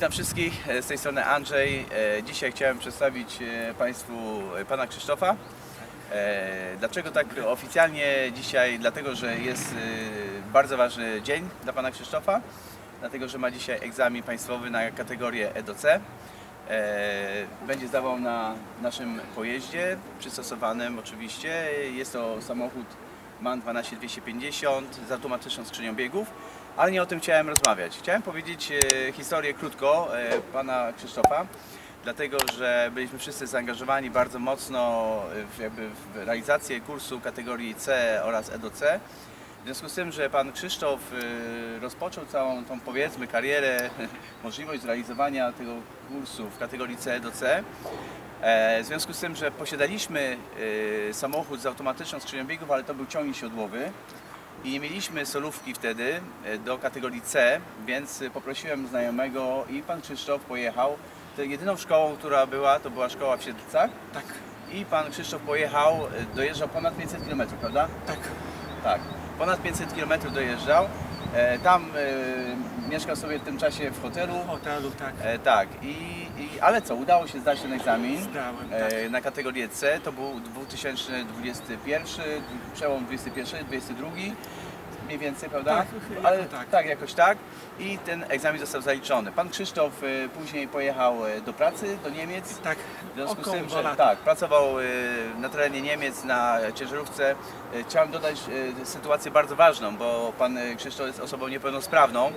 Witam wszystkich, e, z tej strony Andrzej. E, Dzisiaj chciałem przedstawić e, Państwu Pana Krzysztofa. Dlaczego tak oficjalnie dzisiaj? Dlatego, że jest bardzo ważny dzień dla Pana Krzysztofa. Dlatego, że ma dzisiaj egzamin państwowy na kategorię. E, Będzie zdawał na naszym pojeździe, przystosowanym oczywiście. Jest to samochód MAN 12250 z automatyczną skrzynią biegów, ale nie o tym chciałem rozmawiać. Chciałem powiedzieć e, historię krótko e, pana Krzysztofa, dlatego że byliśmy wszyscy zaangażowani bardzo mocno w, jakby w realizację kursu kategorii C oraz EDOC. W związku z tym, że pan Krzysztof e, rozpoczął całą tą powiedzmy karierę, możliwość zrealizowania tego kursu w kategorii C do C, e, w związku z tym, że posiadaliśmy e, samochód z automatyczną skrzynią biegów, ale to był ciągnik siodłowy i nie mieliśmy solówki wtedy e, do kategorii C, więc e, poprosiłem znajomego i pan Krzysztof pojechał. Jedyną szkołą, która była, to była szkoła w Siedlcach Tak, i pan Krzysztof pojechał, e, dojeżdżał ponad 500 km, prawda? tak. Tak, ponad 500 km dojeżdżał. E, Tam e, mieszkał sobie w tym czasie w hotelu. W hotelu, tak. E, tak, i, i, ale co, udało się zdać ten egzamin Zdałem, e, tak. na kategorię C. To był 2021, przełom 21, 22 mniej więcej, prawda? Tak, ale, tak. tak, jakoś tak. I ten egzamin został zaliczony. Pan Krzysztof e, później pojechał e, do pracy, do Niemiec. Tak, W związku z około tym, dwa że lata. tak, pracował y, na terenie Niemiec na ciężarówce. Y, Chciałem dodać y, sytuację bardzo ważną, bo pan y, Krzysztof jest osobą niepełnosprawną.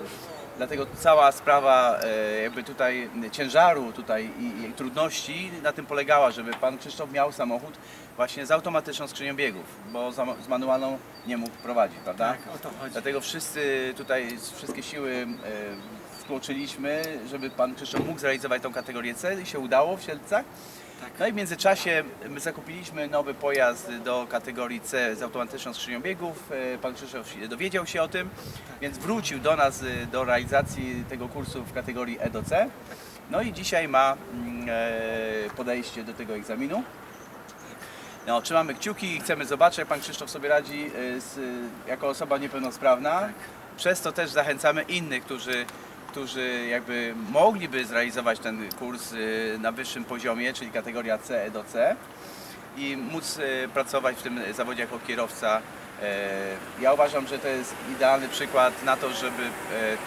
Dlatego cała sprawa y, jakby tutaj ciężaru tutaj i, i trudności na tym polegała, żeby pan Krzysztof miał samochód właśnie z automatyczną skrzynią biegów, bo za, z manualną nie mógł prowadzić, prawda? Tak, o to chodzi. Dlatego wszyscy tutaj, wszystkie siły e, wkroczyliśmy, żeby pan Krzysztof mógł zrealizować tą kategorię C i się udało w Siedlcach. Tak. No i w międzyczasie my zakupiliśmy nowy pojazd do kategorii C z automatyczną skrzynią biegów. E, Pan Krzysztof dowiedział się o tym, więc wrócił do nas e, do realizacji tego kursu w kategorii E do C. No i dzisiaj ma mm, e, podejście do tego egzaminu. No, trzymamy kciuki i chcemy zobaczyć, jak Pan Krzysztof sobie radzi z, jako osoba niepełnosprawna. Tak. Przez to też zachęcamy innych, którzy, którzy jakby mogliby zrealizować ten kurs e, na wyższym poziomie, czyli kategoria C do C i móc e, pracować w tym zawodzie jako kierowca. E, Ja uważam, że to jest idealny przykład na to, żeby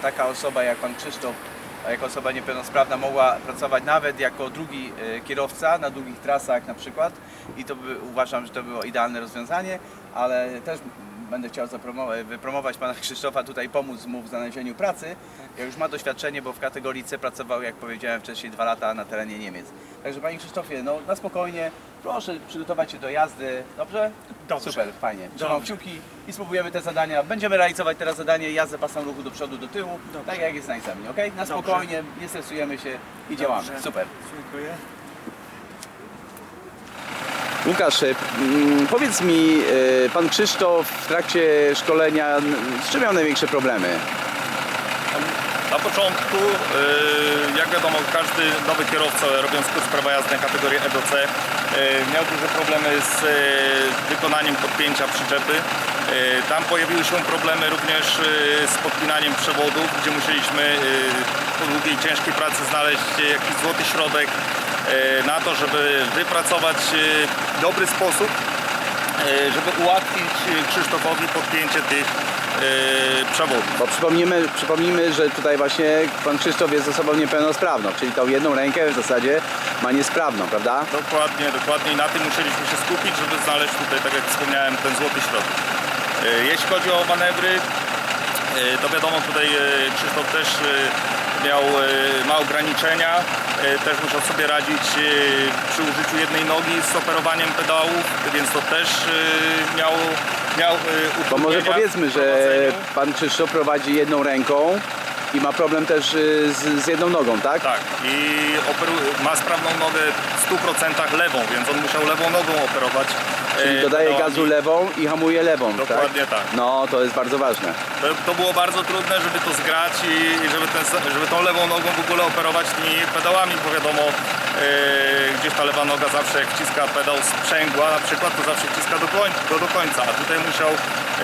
taka osoba jak Pan Krzysztof, jako osoba niepełnosprawna mogła pracować nawet jako drugi kierowca na długich trasach na przykład i to by, uważam, że to było idealne rozwiązanie, ale też będę chciał wypromować Pana Krzysztofa tutaj, pomóc mu w znalezieniu pracy. Ja już ma doświadczenie, bo w kategorii C pracował, jak powiedziałem wcześniej, dwa lata na terenie Niemiec. Także Panie Krzysztofie, no na spokojnie, proszę przygotować się do jazdy, dobrze? Dobrze. Super, fajnie. Trzymam Dobrze. kciuki i spróbujemy te zadania. Będziemy realizować teraz zadanie jazdy pasem ruchu do przodu, do tyłu, Dobrze. tak jak jest na egzaminie, ok? Na Dobrze. spokojnie, nie stresujemy się i działamy. Dobrze. Super. Dziękuję. Łukasz, mm, powiedz mi, e, pan Krzysztof w trakcie szkolenia, z czym miał największe problemy? Na początku, yy, jak wiadomo, każdy nowy kierowca robiąc kurs prawa jazdy na kategorię EDC miał duże problemy z wykonaniem podpięcia przyczepy. Tam pojawiły się problemy również z podpinaniem przewodów, gdzie musieliśmy po długiej, ciężkiej pracy znaleźć jakiś złoty środek yy, na to, żeby wypracować yy, dobry sposób, yy, żeby ułatwić Krzysztofowi podpięcie tych przewodów. Bo przypomnijmy, przypomnijmy, że tutaj właśnie pan Krzysztof jest osobą niepełnosprawną, czyli tą jedną rękę w zasadzie ma niesprawną, prawda? Dokładnie, dokładnie i na tym musieliśmy się skupić, żeby znaleźć tutaj, tak jak wspomniałem, ten złoty środek. E, Jeśli chodzi o manewry, e, to wiadomo tutaj e, Krzysztof też e, miał e, ma ograniczenia, e, też musiał sobie radzić e, przy użyciu jednej nogi z operowaniem pedałów, więc to też miał, miał To może powiedzmy, że pan Krzysztof prowadzi jedną ręką i ma problem też y, z, z jedną nogą, tak? Tak, i operu- ma sprawną nogę w 100% lewą, więc on musiał lewą nogą operować. Czyli e, dodaje pedałami. gazu lewą i hamuje lewą, Dokładnie tak? tak. No, to jest bardzo ważne. To, to było bardzo trudne, żeby to zgrać i, i żeby, ten, żeby tą lewą nogą w ogóle operować tymi pedałami, bo wiadomo, gdzieś ta lewa noga zawsze jak wciska pedał sprzęgła na przykład, to zawsze wciska do, koń, do, do końca, a tutaj musiał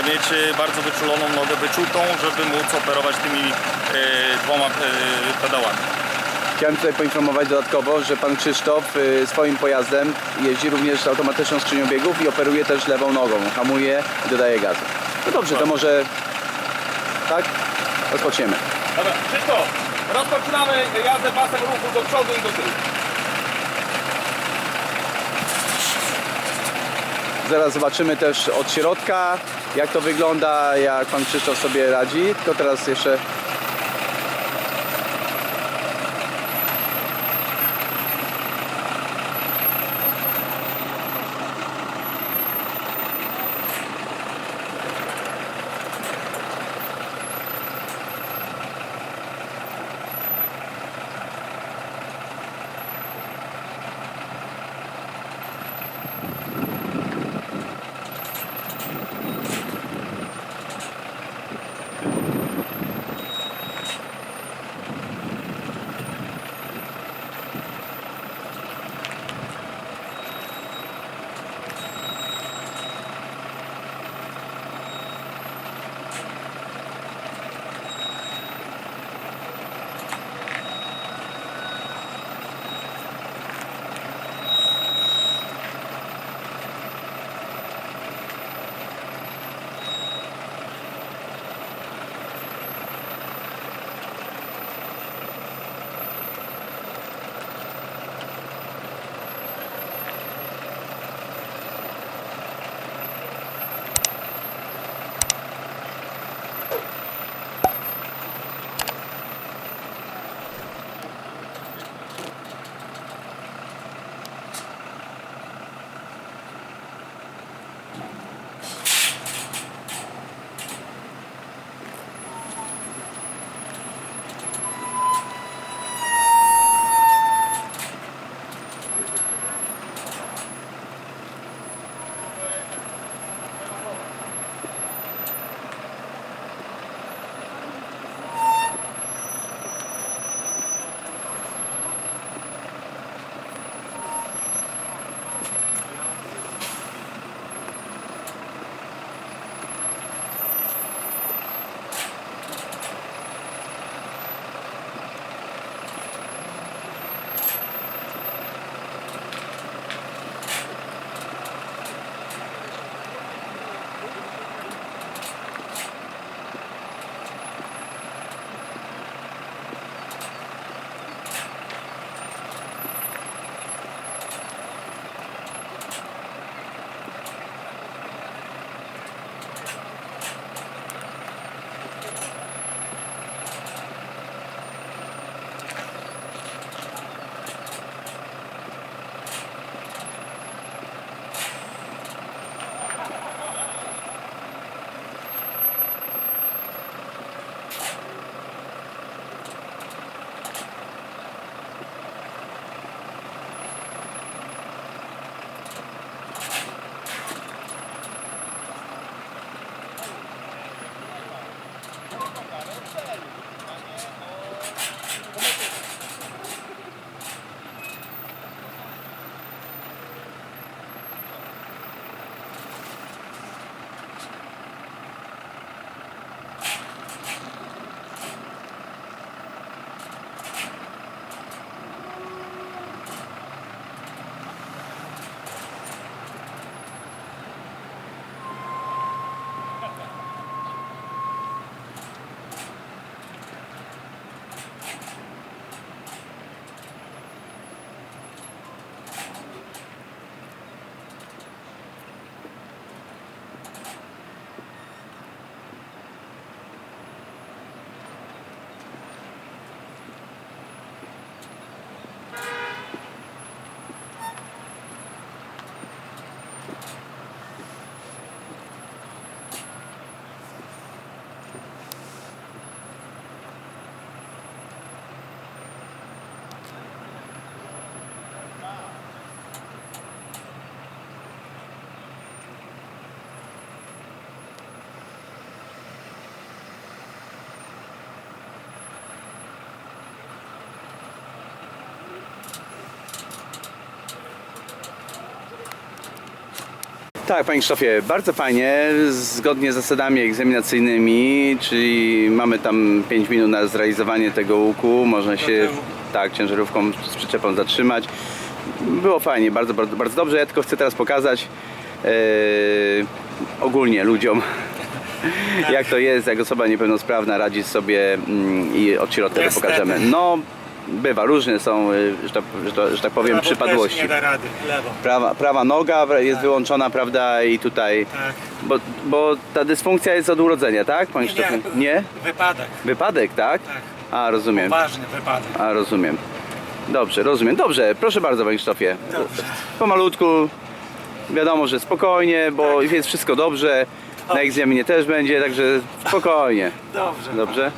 mieć e, bardzo wyczuloną nogę, wyczutą, żeby móc operować tymi e, dwoma e, pedałami. Chciałem tutaj poinformować dodatkowo, że pan Krzysztof y, swoim pojazdem jeździ również automatyczną skrzynią biegów i operuje też lewą nogą. Hamuje i dodaje gazu. No dobrze, to może tak? Rozpoczniemy. Dobra, Krzysztof, rozpoczynamy jazdę pasem ruchu do przodu i do tyłu. Zaraz zobaczymy też od środka, jak to wygląda, jak pan Krzysztof sobie radzi. Tylko teraz jeszcze Tak, Panie Krzysztofie, bardzo fajnie, zgodnie z zasadami egzaminacyjnymi, czyli mamy tam 5 minut na zrealizowanie tego łuku, można się... tak, ciężarówką z przyczepą zatrzymać. Było fajnie, bardzo, bardzo, bardzo dobrze. Ja tylko chcę teraz pokazać e, ogólnie ludziom, jak to jest, jak osoba niepełnosprawna radzi sobie mm, i od środka to pokażemy. No, bywa, różne są, y, że tak, że że tak powiem, Prawo przypadłości. nie da rady, lewo. Prawa, prawa noga jest wyłączona, prawda, i tutaj, Tak. bo, bo ta dysfunkcja jest od urodzenia, tak? Panie Nie, nie. nie? Wypadek. Wypadek, tak? Tak. A, rozumiem. Ważny wypadek. A, rozumiem. Dobrze, rozumiem. Dobrze, proszę bardzo, panie Krzysztofie. Dobrze. Pomalutku, wiadomo, że spokojnie, bo jest wszystko dobrze. Na egzaminie też będzie, także spokojnie. Dobrze. Dobrze?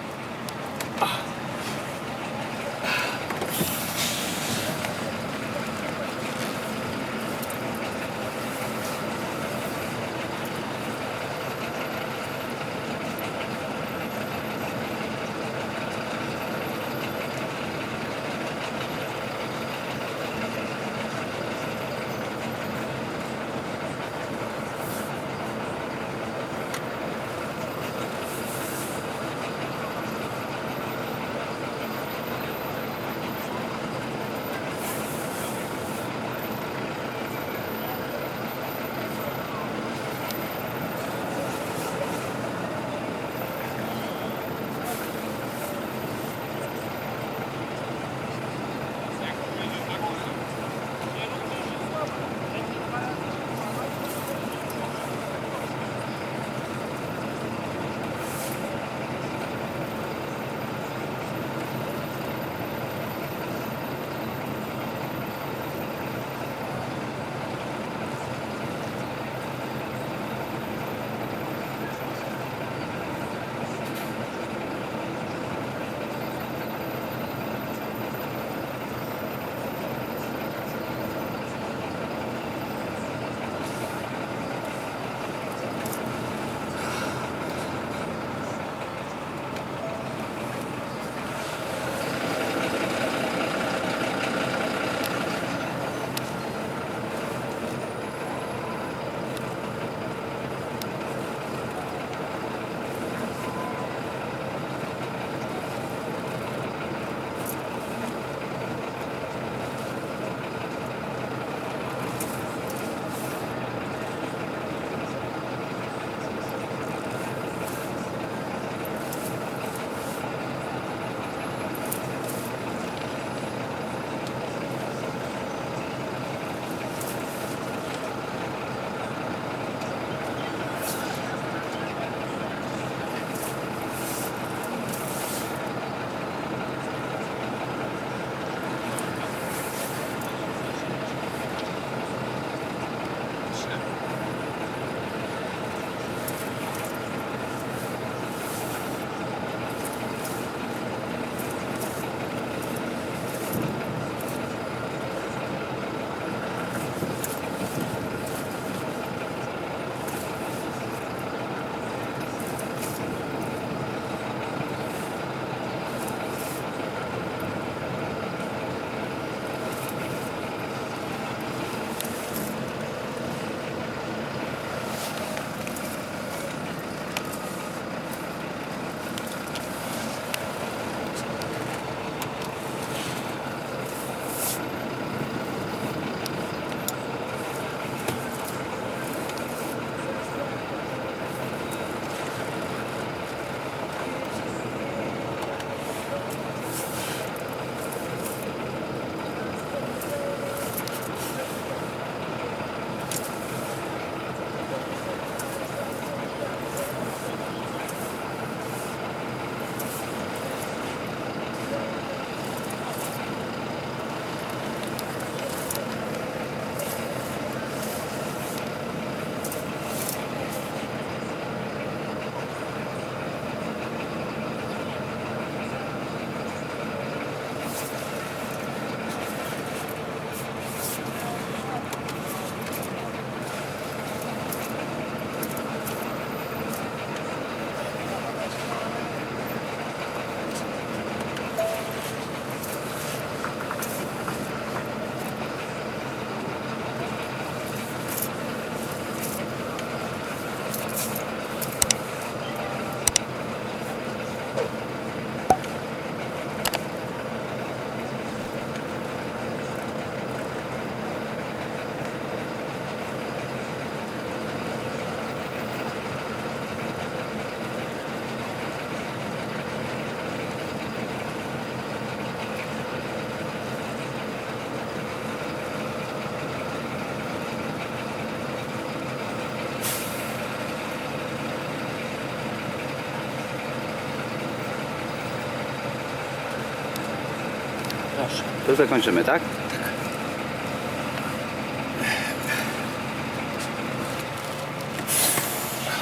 To zakończymy, tak?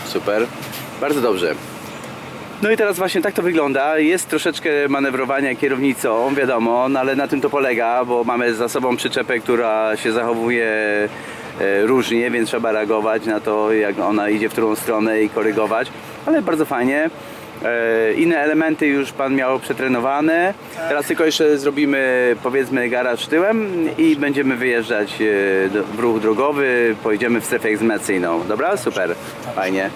Super. Bardzo dobrze. No i teraz właśnie tak to wygląda. Jest troszeczkę manewrowania kierownicą, wiadomo, no ale na tym to polega, bo mamy za sobą przyczepę, która się zachowuje e, różnie, więc trzeba reagować na to, jak ona idzie w którą stronę i korygować. Ale bardzo fajnie. E, Inne elementy już Pan miał przetrenowane. Teraz tylko jeszcze zrobimy powiedzmy garaż tyłem i będziemy wyjeżdżać e, w ruch drogowy. Pojedziemy w strefę egzymacyjną. Dobra? Super. Fajnie.